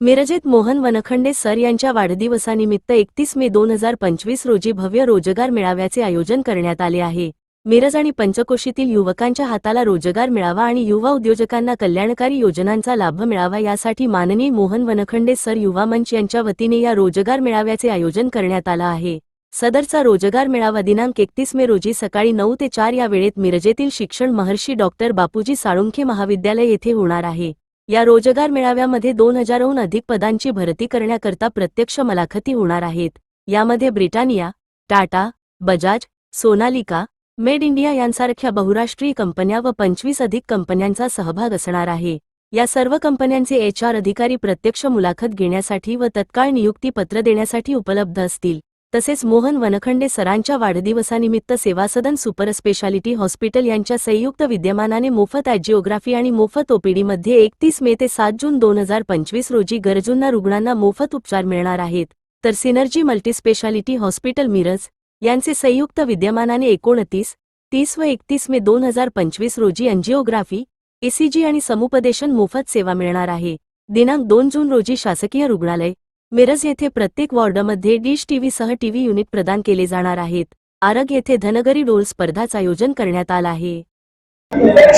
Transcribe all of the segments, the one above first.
मिरजेत Mohan Wankhede sir यांच्या वाढदिवसानिमित्त एकतीस मे दोन हजार पंचवीस रोजी भव्य रोजगार मेळाव्याचे आयोजन करण्यात आले आहे. मिरज आणि पंचकोशीतील युवकांच्या हाताला रोजगार मिळावा आणि युवा उद्योजकांना कल्याणकारी योजनांचा लाभ मिळावा यासाठी माननीय मोहन वनखंडे सर युवा मंच यांच्या वतीने या रोजगार मेळाव्याचे आयोजन करण्यात आलं आहे. सदरचा रोजगार मेळावा दिनांक एकतीस मे रोजी सकाळी नऊ ते चार या वेळेत मिरजेतील शिक्षण महर्षी डॉक्टर बापूजी साळुंखे महाविद्यालय येथे होणार आहे. या रोजगार मेळाव्यामध्ये दोन हजारहून अधिक पदांची भरती करण्याकरता प्रत्यक्ष मलाखती होणार आहेत. यामध्ये Britannia Tata Bajaj Sonalika made India यांसारख्या बहुराष्ट्रीय कंपन्या व पंचवीस अधिक कंपन्यांचा सहभाग असणार आहे. या सर्व कंपन्यांचे एच आर अधिकारी प्रत्यक्ष मुलाखत घेण्यासाठी व तत्काळ नियुक्ती पत्र देण्यासाठी उपलब्ध असतील. तसेच मोहन वनखंडे सरांच्या वाढदिवसानिमित्त सेवासदन सुपर स्पेशालिटी हॉस्पिटल यांच्या संयुक्त विद्यमानाने मोफत अँजिओग्राफी आणि मोफत ओपीडीमध्ये एकतीस मे ते सात जून दोन हजार पंचवीस रोजी गरजूंना रुग्णांना मोफत उपचार मिळणार आहेत. तर सिनर्जी मल्टीस्पेशालिटी हॉस्पिटल मिरज यांचे संयुक्त विद्यमानाने एकोणतीस तीस व एकतीस मे दोन हजार पंचवीस रोजी अंजिओग्राफी एसीजी आणि समुपदेशन मोफत सेवा मिळणार आहे. दिनांक दोन जून रोजी शासकीय रुग्णालय मिरज येथे प्रत्येक वॉर्डमध्ये डिश टीव्ही सह टीव्ही युनिट प्रदान केले जाणार आहेत. आरग येथे धनगरी डोल स्पर्धाचं आयोजन करण्यात आलं आहे.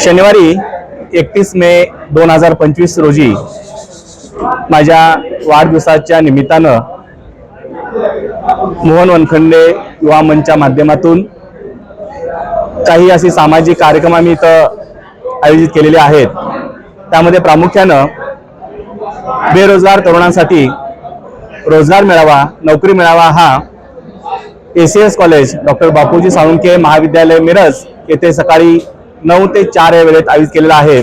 शनिवारी एकतीस मे दोन हजार पंचवीस रोजी माझ्या वाढदिवसाच्या निमित्तानं मोहन वनखंडे युवा मंचच्या माध्यमातून काही असे सामाजिक कार्यक्रम आम्ही इथं आयोजित केलेले आहेत. त्यामध्ये प्रामुख्यानं बेरोजगार तरुणांसाठी रोजगार मिळावा नोकरी मिळावा हा A C S college doctor Bapuji Salunkhe महाविद्यालय मिरज येथे सकाळी नऊ ते चार या वेळेत आयोजित केलेला आहे.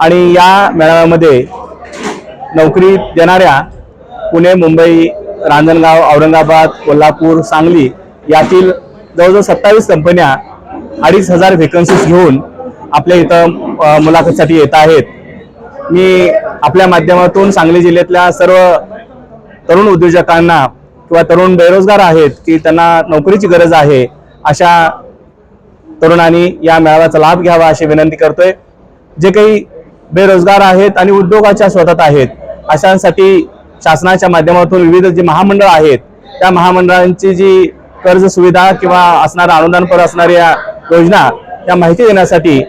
आणि या मेळाव्यामध्ये नोकरी देणाऱ्या पुणे मुंबई रांजणगाव औरंगाबाद कोल्हापूर सांगली यातील जवळजवळ सत्तावीस कंपन्या अडीच हजार व्हेकन्सीज घेऊन आपल्या इथं मुलाखतीसाठी येत आहेत. मी आपल्या माध्यमातून सांगली जिल्ह्यातल्या सर्व तरुण उद्योजकांना किंवा तरुण बेरोजगार आहेत की त्यांना नोकरीची गरज आहे अशा तरुणांनी या मेळाव्याचा लाभ घ्यावा अशी विनंती करतोय. जे काही बेरोजगार आहेत आणि उद्योगाच्या शोधात आहेत अशांसाठी शासनाच्या माध्यमातून विविध जी महामंडळ आहेत त्या महामंडळांची जी कर्ज सुविधा किंवा असणारा अनुदानपर असणाऱ्या योजना त्या माहिती देण्यासाठी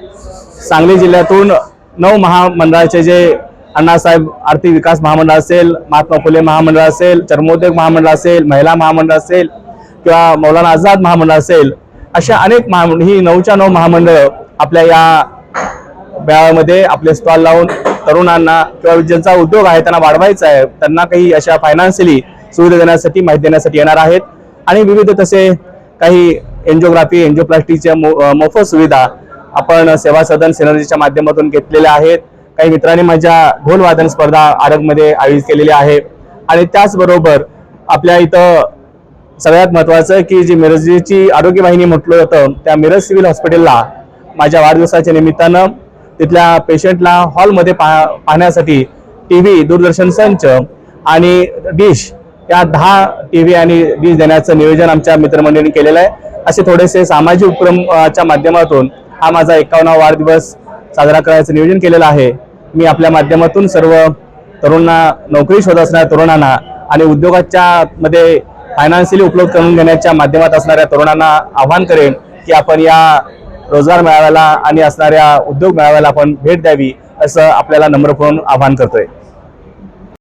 सांगली जिल्ह्यातून नऊ महामंडळाचे जे अण्णासाहेब आर्थिक विकास महामंडळ असेल महात्मा फुले महामंडळ असेल चर्मोद्योग महामंडळ असेल महिला महामंडळ असेल किंवा मौलाना आझाद महामंडळ असेल अशा अनेक महामंड ही नऊच्या नऊ महामंडळ आपल्या या मेळाव्यामध्ये आपले स्टॉल लावून तरुणांना किंवा ज्यांचा उद्योग आहे त्यांना वाढवायचा आहे त्यांना काही अशा फायनान्शियली सुविधा देण्यासाठी माहिती देण्यासाठी येणार आहेत. आणि विविध तसे काही एन्जिओग्राफी एन्जिओप्लास्टिकच्या मो- मोफत सुविधा आपण सेवा सदन सिनर्जीच्या माध्यमातून घेतलेल्या आहेत. काही मित्रांनी माझ्या ढोल वादन स्पर्धा आरगमध्ये आयोजित केलेली आहे. आणि त्याचबरोबर आपल्या इथं सगळ्यात महत्वाचं की जी मिरजची आरोग्य वाहिनी म्हटलं होतं त्या मिरज सिव्हिल हॉस्पिटलला माझ्या वाढदिवसाच्या निमित्तानं तिथल्या पेशंटला हॉलमध्ये पा पाहण्यासाठी टी व्ही दूरदर्शन संच आणि डिश या दहा टी व्ही आणि डिश देण्याचं नियोजन आमच्या मित्रमंडळींनी केलेलं आहे. असे थोडेसे सामाजिक उपक्रमच्या माध्यमातून हा माझा एकावन्ना वाढदिवस साजरा करायचं नियोजन केलेलं आहे. मी आपल्या माध्यमातून सर्व तरुणांना नोकरी शोध असणाऱ्या तरुणांना आणि उद्योगाच्या मध्ये फायनान्शियली उपलब्ध करून घेण्याच्या माध्यमात असणाऱ्या तरुणांना आव्हान करेन की आपण या रोजगार मेळाव्याला आणि असणाऱ्या उद्योग मेळाव्याला आपण भेट द्यावी असं आपल्याला नम्रपूर्ण आवाहन करतोय.